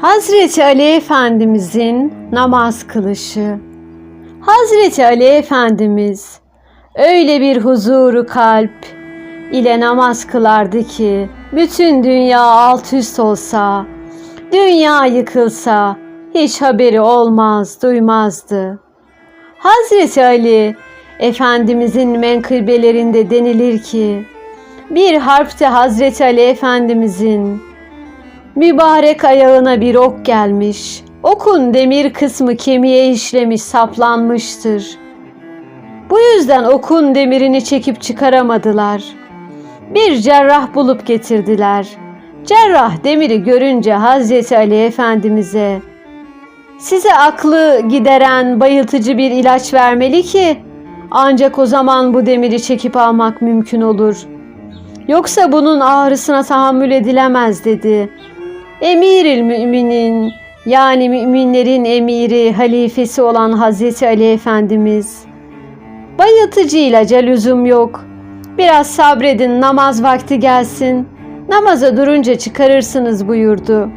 Hazreti Ali Efendimizin namaz kılışı. Hazreti Ali Efendimiz öyle bir huzuru kalp ile namaz kılardı ki bütün dünya alt üst olsa, dünya yıkılsa hiç haberi olmaz, duymazdı. Hazreti Ali Efendimizin menkıbelerinde denilir ki bir harpte Hazreti Ali Efendimizin Mübarek ayağına bir ok gelmiş. Okun demir kısmı kemiğe işlemiş, saplanmıştır. Bu yüzden okun demirini çekip çıkaramadılar. Bir cerrah bulup getirdiler. Cerrah demiri görünce Hazreti Ali Efendimiz'e size aklı gideren bayıltıcı bir ilaç vermeli ki ancak o zaman bu demiri çekip almak mümkün olur. Yoksa bunun ağrısına tahammül edilemez dedi. Emiril müminin yani müminlerin emiri, halifesi olan Hazreti Ali Efendimiz. Bayıltıcı ilaca lüzum yok. Biraz sabredin namaz vakti gelsin. Namaza durunca çıkarırsınız buyurdu.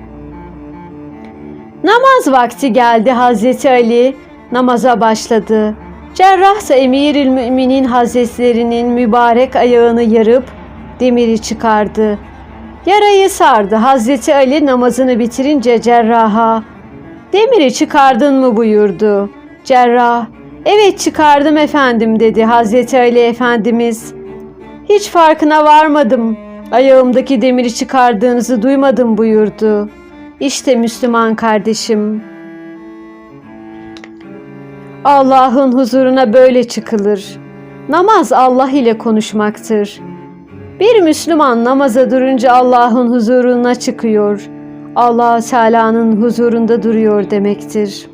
Namaz vakti geldi Hazreti Ali namaza başladı. Cerrah ise Emiril Müminin Hazretlerinin mübarek ayağını yarıp demiri çıkardı. Yarayı sardı. Hazreti Ali namazını bitirince cerraha demiri çıkardın mı buyurdu. Cerrah evet çıkardım efendim dedi Hazreti Ali Efendimiz. Hiç farkına varmadım. Ayağımdaki demiri çıkardığınızı duymadım buyurdu. İşte Müslüman kardeşim. Allah'ın huzuruna böyle çıkılır. Namaz Allah ile konuşmaktır. Bir Müslüman namaza durunca Allah'ın huzuruna çıkıyor. Allah Teala'nın huzurunda duruyor demektir.